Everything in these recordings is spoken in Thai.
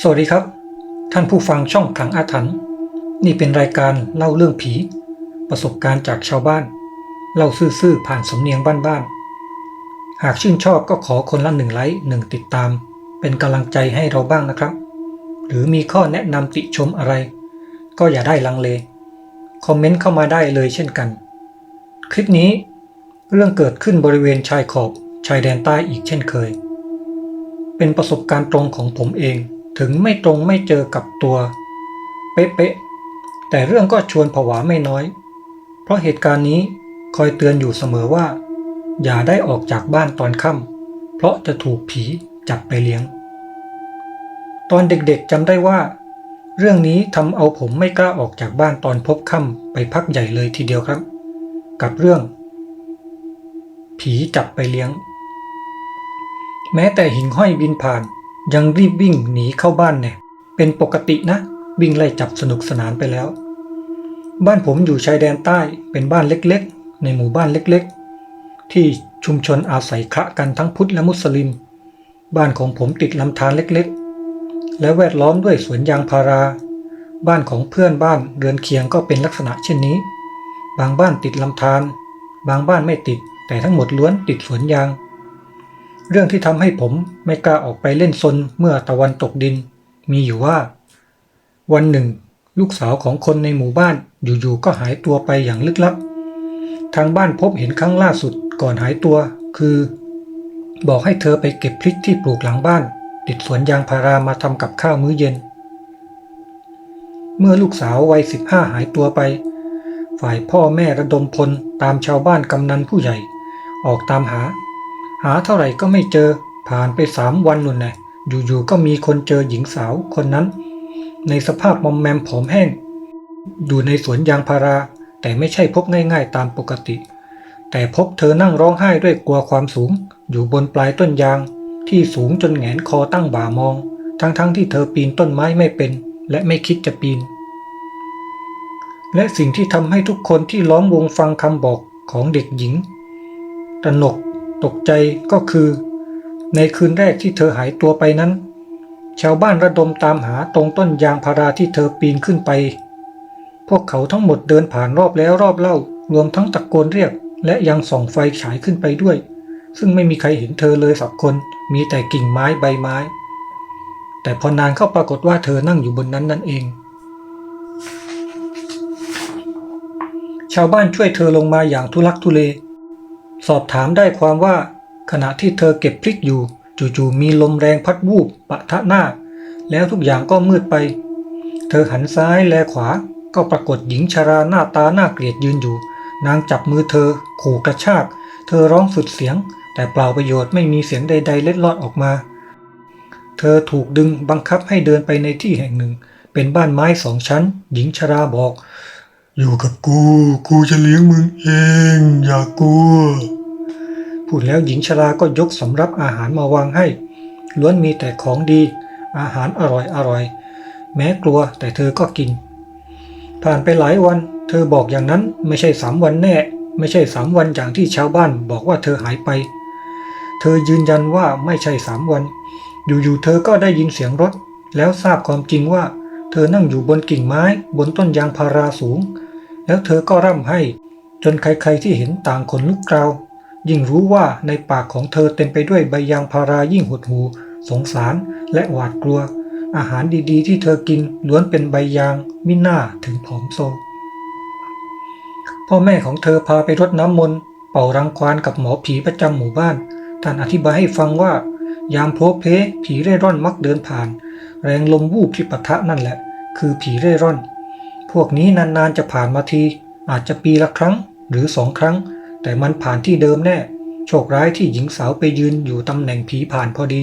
สวัสดีครับ ท่านผู้ฟังช่องขังอาถรรพ์นี่เป็นรายการเล่าเรื่องผี ประสบการณ์จากชาวบ้าน เล่าซื่อๆผ่านสำเนียงบ้านๆหากชื่นชอบก็ขอคนละหนึ่งไลค์หนึ่งติดตาม เป็นกำลังใจให้เราบ้างนะครับ หรือมีข้อแนะนำติชมอะไร ก็อย่าได้ลังเล คอมเมนต์เข้ามาได้เลยเช่นกัน คลิปนี้ เรื่องเกิดขึ้นบริเวณชายขอบชายแดนใต้อีกเช่นเคย เป็นประสบการณ์ตรงของผมเอง ถึงไม่ตรงไม่เจอกับตัว เป๊ะๆแต่เรื่องก็ชวนผวาไม่น้อย เพราะเหตุการณ์นี้คอยเตือนอยู่เสมอว่า อย่าได้ออกจากบ้านตอนค่ำเพราะจะถูกผีจับไปเลี้ยง ตอนเด็กๆจำได้ว่า เรื่องนี้ทำเอาผมไม่กล้าออกจากบ้านตอนพบค่ำไปพักใหญ่เลยทีเดียวครับ กับเรื่อง ผีจับไปเลี้ยง แม้แต่หิ่งห้อยบินผ่าน ยังรีบวิ่งหนีเข้าบ้านเนี่ย เป็นปกตินะ วิ่งไล่จับสนุกสนานไปแล้ว บ้านผมอยู่ชายแดนใต้เป็นบ้านเล็กๆ ในหมู่บ้านเล็กๆ ที่ชุมชนอาศัยคละกันทั้งพุทธและมุสลิม บ้านของผมติดลำธารเล็กๆ และแวดล้อมด้วยสวนยางพารา บ้านของเพื่อนบ้านเรือนเคียงก็เป็นลักษณะเช่นนี้ บางบ้านติดลำธารบางบ้านไม่ติด แต่ทั้งหมดล้วนติดสวนยาง เรื่องที่ทำให้ผมไม่กล้าออกไปเล่นซนเมื่อตะวันตกดิน มีอยู่ว่า วันหนึ่ง ลูกสาวของคนในหมู่บ้านอยู่ๆก็หายตัวไปอย่างลึกลับ ทางบ้านพบเห็นครั้งล่าสุดก่อนหายตัว คือ บอกให้เธอไปเก็บพริกที่ปลูกหลังบ้าน ติดสวนยางพารามาทำกับข้าวมื้อเย็น เมื่อลูกสาววัยสิบห้าหายตัวไป ฝ่ายพ่อแม่ระดมพลตามชาวบ้านกำนันผู้ใหญ่ ออกตามหา หาเท่าไหร่ก็ไม่เจอ ผ่านไปสามวันนุ่นแน่อยู่ๆก็มีคนเจอหญิงสาวคนนั้น ในสภาพมอมแมมผอมแห้ง อยู่ในสวนยางพารา แต่ไม่ใช่พบง่าย ๆ ตามปกติ แต่พบเธอนั่งร้องไห้ด้วยกลัวความสูง อยู่บนปลายต้นยาง ที่สูงจนแงนคอตั้งบ่ามอง ทั้งๆทที่เธอปีนต้นไม้ไม่เป็น และไม่คิดจะปีน และสิ่งที่ทำให้ทุกคนที่ล้อมวงฟังคำบอกของเด็กหญิงตระหนก ตกใจก็คือ ในคืนแรกที่เธอหายตัวไปนั้น ชาวบ้านระดมตามหาตรงต้นยางพาราที่เธอปีนขึ้นไป พวกเขาทั้งหมดเดินผ่านรอบแล้วรอบเล่ารวมทั้งตะโกนเรียก และยังส่องไฟฉายขึ้นไปด้วย ซึ่งไม่มีใครเห็นเธอเลยสักคนมีแต่กิ่งไม้ใบไม้ แต่พอนานเข้าปรากฏว่าเธอนั่งอยู่บนนั้นนั่นเองชาวบ้านช่วยเธอลงมาอย่างทุลักทุเล สอบถามได้ความว่า ขณะที่เธอเก็บพริกอยู่ จู่ๆมีลมแรงพัดวูบปะทะหน้า แล้วทุกอย่างก็มืดไป เธอหันซ้ายแลขวาก็ปรากฏหญิงชาราหน้าตาหน้าเกลียดยืนอยู่ นางจับมือเธอ ขู่กระชาก เธอร้องสุดเสียง แต่เปล่าประโยชน์ไม่มีเสียงใด ๆ เล็ดลอดออกมา เธอถูกดึงบังคับให้เดินไปในที่แห่งหนึ่ง เป็นบ้านไม้สองชั้น หญิงชราบอก อยู่กับกู กูจะเลี้ยงมึงเอง อย่ากลัว พูดแล้วหญิงชราก็ยกสำรับอาหารมาวางให้ ล้วนมีแต่ของดี อาหารอร่อยอร่อย แม้กลัวแต่เธอก็กิน ผ่านไปหลายวัน เธอบอกอย่างนั้นไม่ใช่สามวันแน่ ไม่ใช่สามวันอย่างที่ชาวบ้านบอกว่าเธอหายไป เธอยืนยันว่าไม่ใช่สามวัน อยู่ๆเธอก็ได้ยินเสียงรถ แล้วทราบความจริงว่า เธอนั่งอยู่บนกิ่งไม้บนต้นยางพาราสูง แล้วเธอก็ร่ำให้ จนใครๆที่เห็นต่างขนลุกกราว ยิ่งรู้ว่าในปากของเธอเต็มไปด้วยใบยางพารายิ่งหดหู สงสารและหวาดกลัว อาหารดีๆ ที่เธอกินล้วนเป็นใบยางมิน่าถึงผอมโซ พ่อแม่ของเธอพาไปรดน้ำมนต์เป่ารังควานกับหมอผีประจำหมู่บ้าน ท่านอธิบายให้ฟังว่ายามโพเพผีเร่ร่อนมักเดินผ่าน แรงลมวูบที่ปะทะนั่นแหละ คือผีเร่ร่อน วกนี้นานๆจะผ่านมาที อาจจะปีละครั้งหรือสองครั้ง แต่มันผ่านที่เดิมแน่ โชคร้ายที่หญิงสาวไปยืนอยู่ตำแหน่งผีผ่านพอดี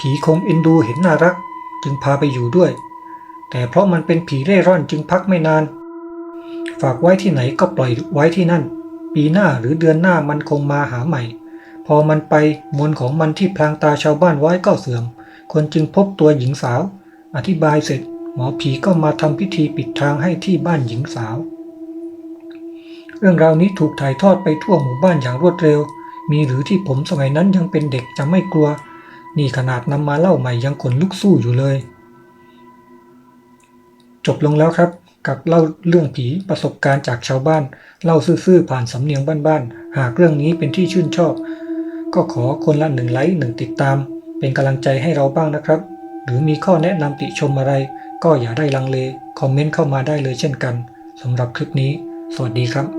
ผีคงเอ็นดูเห็นน่ารัก จึงพาไปอยู่ด้วย แต่เพราะมันเป็นผีเร่ร่อนจึงพักไม่นาน ฝากไว้ที่ไหนก็ปล่อยไว้ที่นั่น ปีหน้าหรือเดือนหน้ามันคงมาหาใหม่ พอมันไปมนต์ของมันที่พลางตาชาวบ้านไว้ก็เสื่อม คนจึงพบตัวหญิงสาว อธิบายเสร็จ มอผีก็มาทำพิธีปิดทางให้ที่บ้านหญิงสาว เรื่องราวนี้ถูกถ่ายทอดไปทั่วหมู่บ้านอย่างรวดเร็ว มีหรือที่ผมสมัยนั้นยังเป็นเด็กจะไม่กลัว นี่ขนาดนำมาเล่าใหม่ยังขนลุกสู้อยู่เลย จบลงแล้วครับกับเล่าเรื่องผีประสบการณ์จากชาวบ้าน เล่าซื่อๆผ่านสำเนียงบ้านๆ หากเรื่องนี้เป็นที่ชื่นชอบ ก็ขอคนละหนึ่งไลค์หนึ่งติดตาม เป็นกำลังใจให้เราบ้างนะครับ หรือมีข้อแนะนำติชมอะไร ก็อย่าได้ลังเล คอมเมนต์เข้ามาได้เลยเช่นกันสำหรับคลิปนี้ สวัสดีครับ